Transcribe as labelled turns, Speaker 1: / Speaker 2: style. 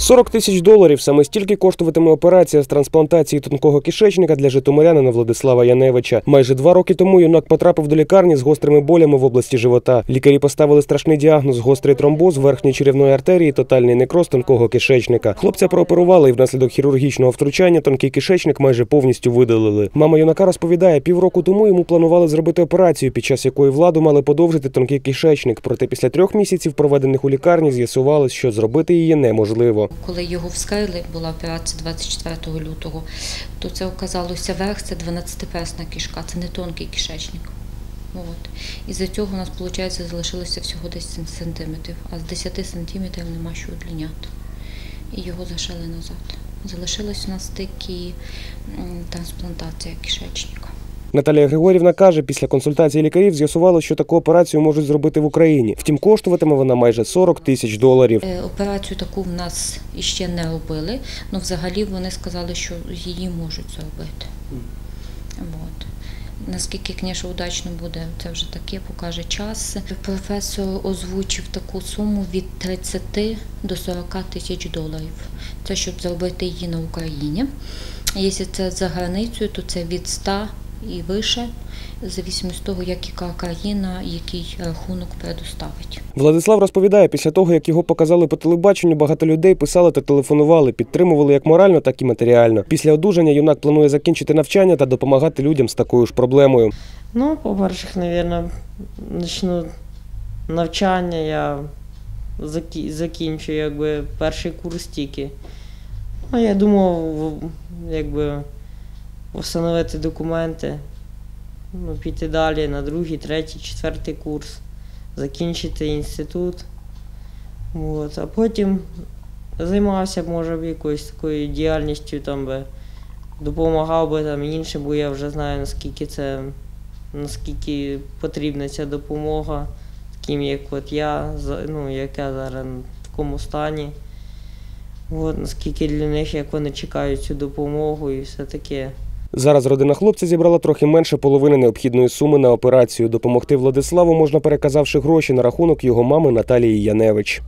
Speaker 1: 40 тисяч доларів саме стільки коштуватиме операція з трансплантації тонкого кишечника для житомирянина Владислава Яневича. Майже два роки тому юнак потрапив до лікарні з гострими болями в області живота. Лікарі поставили страшний діагноз: гострий тромбоз верхньої черевної артерії, тотальний некроз тонкого кишечника. Хлопця прооперували і внаслідок хірургічного втручання тонкий кишечник майже повністю видалили. Мама юнака розповідає, півроку тому йому планували зробити операцію, під час якої владу мали подовжити тонкий кишечник. Проте після трьох місяців, проведених у лікарні, з'ясувалось, що зробити її неможливо.
Speaker 2: Коли його вскрили, була операція 24 лютого, то це оказалося верх, це 12-персна кишка, це не тонкий кишечник. От. І за цього у нас, виходить, залишилося всього 10 сантиметрів, а з 10 сантиметрів нема що удліняти. І його зашили назад. Залишилась у нас тільки трансплантація кишечника.
Speaker 1: Наталія Григорівна каже, після консультації лікарів з'ясувало, що таку операцію можуть зробити в Україні. Втім, коштуватиме вона майже 40 тисяч доларів.
Speaker 2: Е, Операцію таку в нас іще не робили, але взагалі вони сказали, що її можуть зробити. От. Наскільки, звісно, удачно буде, це вже таке покаже час. Професор озвучив таку суму від 30 до 40 тисяч доларів. Це щоб зробити її на Україні. Якщо це за границею, то це від 100 і вище, в зависимості з того, яка країна, який рахунок предоставить.
Speaker 1: Владислав розповідає, після того, як його показали по телебаченню, багато людей писали та телефонували, підтримували як морально, так і матеріально. Після одужання юнак планує закінчити навчання та допомагати людям з такою ж проблемою.
Speaker 3: Ну, по-перше, мабуть, почну навчання, я закі- закінчу якби перший курс тільки. Ну, я думав, якби встановити документи, ну, піти далі на другий, третій, четвертий курс, закінчити інститут. От, а потім займався, може, б якоюсь такою діяльністю, там би допомагав би там іншим, бо я вже знаю, наскільки це наскільки потрібна ця допомога, таким як от я, ну, яка зараз в такому стані. От, наскільки для них, як вони чекають цю допомогу і все таке.
Speaker 1: Зараз родина хлопця зібрала трохи менше половини необхідної суми на операцію. Допомогти Владиславу можна переказавши гроші на рахунок його мами Наталії Яневич.